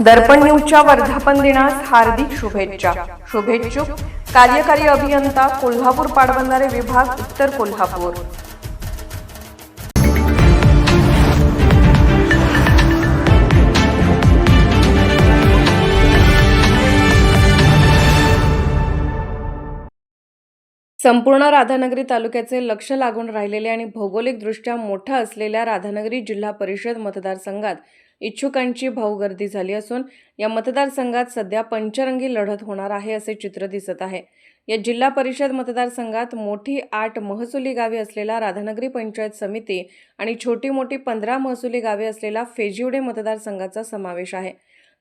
दर्पण न्यूजच्या वर्धापन दिनास हार्दिक शुभेच्छा. शुभेच्छुक कार्यकारी अभियंता कोल्हापूर पाटबंधारे विभाग उत्तर कोल्हापूर. संपूर्ण राधानगरी तालुक्याचे लक्ष लागून राहिलेले आणि भौगोलिकदृष्ट्या मोठा असलेल्या राधानगरी जिल्हा परिषद मतदारसंघात इच्छुकांची भाऊगर्दी झाली असून या मतदारसंघात सध्या पंचरंगी लढत होणार आहे असे चित्र दिसत आहे. या जिल्हा परिषद मतदारसंघात मोठी आठ महसुली गावे असलेला राधानगरी पंचायत समिती आणि छोटी मोठी पंधरा महसुली गावे असलेला फेजिवडे मतदारसंघाचा समावेश आहे.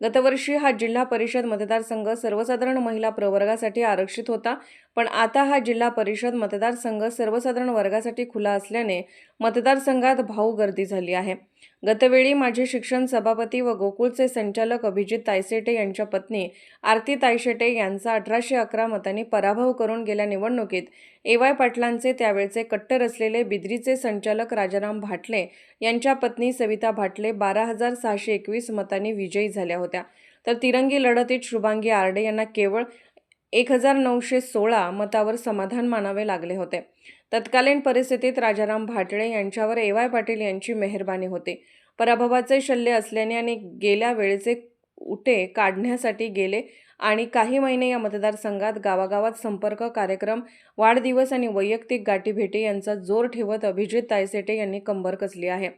गतवर्षी हा जिल्हा परिषद मतदारसंघ सर्वसाधारण महिला प्रवर्गासाठी आरक्षित होता पण आता हा जिल्हा परिषद मतदारसंघ सर्वसाधारण वर्गासाठी खुला असल्याने मतदारसंघात भाऊ गर्दी झाली आहे. गतवेळी माजी शिक्षण सभापती व गोकुळचे संचालक अभिजित तायसेटे यांच्या पत्नी आरती तायशेटे यांचा अठराशे अकरा मतांनी पराभव करून गेल्या निवडणुकीत ए वाय पाटलांचे त्यावेळचे कट्टर असलेले बिद्रीचे संचालक राजाराम भाटले यांच्या पत्नी सविता भाटले बारा हजार सहाशे एकवीस मतांनी विजयी झाल्या होत्या. तर तिरंगी लढतीत शुभांगी आरडे यांना केवळ एक हजार नऊशे सोळा मतावर समाधान मानावे लागले होते. तत्कालीन परिस्थितीत राजाराम भाटळे यांच्यावर ए. वाय. पाटील यांची मेहरबानी होती. पराभवाचे शल्य असल्याने आणि गेल्या वेळेचे उटे काढण्यासाठी गेले आणि काही महिने या मतदारसंघात गावागावात संपर्क कार्यक्रम वाढदिवस आणि वैयक्तिक गाठीभेटी यांचा जोर ठेवत अभिजित तायसेटे यांनी कंबर कसली आहे.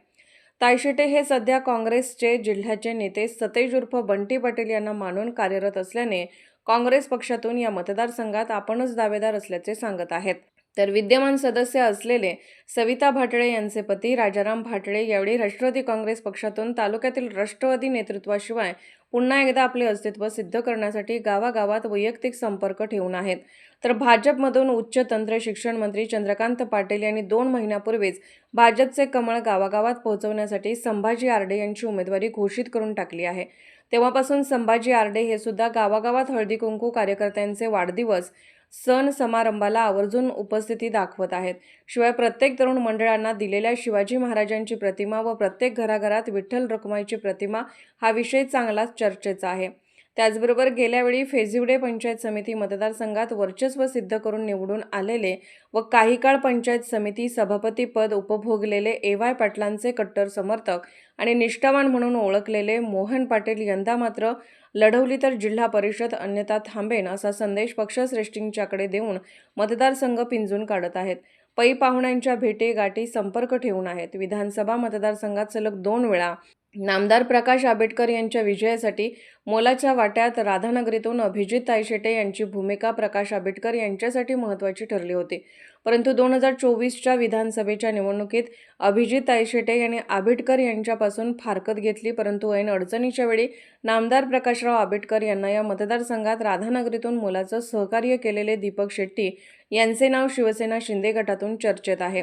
तायशेटे हे सध्या काँग्रेसचे जिल्ह्याचे नेते सतेज उर्फ बंटी पटेल यांना मानून कार्यरत असल्याने काँग्रेस पक्षातून या मतदारसंघात आपणच दावेदार असल्याचे सांगत आहेत. तर विद्यमान सदस्य असलेले सविता भाटळे यांचे पती राजाराम भाटळे यावेळी राष्ट्रवादी काँग्रेस पक्षातून तालुक्यातील राष्ट्रवादी नेतृत्वाशिवाय पुन्हा एकदा आपले अस्तित्व सिद्ध करण्यासाठी गावागावात वैयक्तिक संपर्क ठेवून आहेत. तर भाजपमधून उच्च तंत्र शिक्षण मंत्री चंद्रकांत पाटील यांनी दोन महिन्यापूर्वीच भाजपचे कमळ गावागावात पोहोचवण्यासाठी संभाजी आर्डे यांची उमेदवारी घोषित करून टाकली आहे. तेव्हापासून संभाजी आर्डे हे सुद्धा गावागावात हळदी कुंकू कार्यकर्त्यांचे वाढदिवस सण समारंभाला आवर्जून उपस्थिती दाखवत आहेत. शिवाय प्रत्येक तरुण मंडळांना दिलेल्या शिवाजी महाराजांची प्रतिमा व प्रत्येक घराघरात विठ्ठल रखुमाईची प्रतिमा हा विषय चांगलाच चर्चेचा आहे. त्याचबरोबर गेल्यावेळी फेजिवडे पंचायत समिती मतदारसंघात वर्चस्व सिद्ध करून निवडून आलेले व काही काळ पंचायत समिती सभापती पद उपभोगलेले ए वाय पाटलांचे कट्टर समर्थक आणि निष्ठावान म्हणून ओळखलेले मोहन पाटील यंदा मात्र लढवली तर जिल्हा परिषद अन्यथा थांबेन असा संदेश पक्षश्रेष्ठींच्याकडे देऊन मतदारसंघ पिंजून काढत आहेत. पै पाहुण्यांच्या भेटी गाठी संपर्क ठेवून आहेत. विधानसभा मतदारसंघात सलग दोन वेळा नामदार प्रकाश आंबेडकर यांच्या विजयासाठी मोलाच्या वाट्यात राधानगरीतून अभिजित तायशेटे यांची भूमिका प्रकाश आंबेडकर यांच्यासाठी महत्त्वाची ठरली होती. परंतु दोन हजार चोवीसच्या विधानसभेच्या निवडणुकीत अभिजित तायशेटे यांनी आंबेडकर यांच्यापासून फारकत घेतली परंतु ऐन अडचणीच्या वेळी नामदार प्रकाशराव आंबेडकर यांना या मतदारसंघात राधानगरीतून मोलाचं सहकार्य केलेले दीपक शेट्टी यांचे नाव शिवसेना शिंदे गटातून चर्चेत आहे.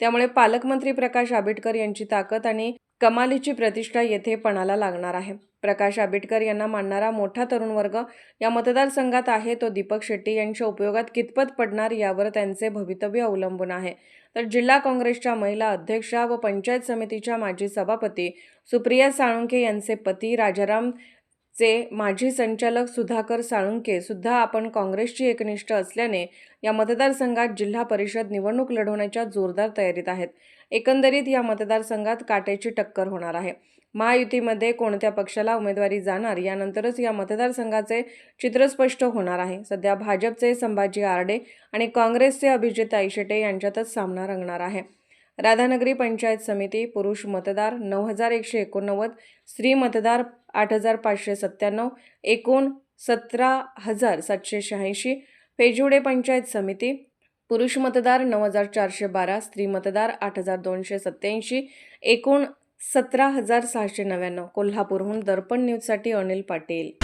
त्यामुळे पालकमंत्री प्रकाश आंबेडकर यांची ताकद आणि कमालीची प्रतिष्ठा येथे पणाला लागणार आहे. प्रकाश आंबेडकर यांना मानणारा मोठा तरुण वर्ग या मतदारसंघात आहे. तो दीपक शेट्टी यांच्या उपयोगात कितपत पडणार यावर त्यांचे भवितव्य अवलंबून आहे. तर जिल्हा काँग्रेसच्या महिला अध्यक्षा व पंचायत समितीच्या माजी सभापती सुप्रिया साळुंके यांचे पती राजाराम चे माजी संचालक सुधाकर साळुंके सुद्धा आपण काँग्रेसची एकनिष्ठ असल्याने या मतदारसंघात जिल्हा परिषद निवडणूक लढवण्याच्या जोरदार तयारीत आहेत. एकंदरीत या मतदारसंघात काट्याची टक्कर होणार आहे. महायुतीमध्ये कोणत्या पक्षाला उमेदवारी जाणार यानंतरच या मतदारसंघाचे चित्र स्पष्ट होणार आहे. सध्या भाजपचे संभाजी आरडे आणि काँग्रेसचे अभिजित आईशेटे यांच्यातच सामना रंगणार आहे. राधानगरी पंचायत समिती पुरुष मतदार नऊ हजार एकशे एकोणनव्वद स्त्री मतदार आठ हजार पाचशे सत्त्याण्णव एकूण सतरा हजार सातशे शहाऐंशी. पेजुडे पंचायत समिती पुरुष मतदार नऊ हजार चारशे बारा स्त्री मतदार आठ हजार दोनशे सत्याऐंशी एकूण सतरा हजार सहाशे नव्याण्णव. कोल्हापूरहून दर्पण न्यूजसाठी अनिल पाटील.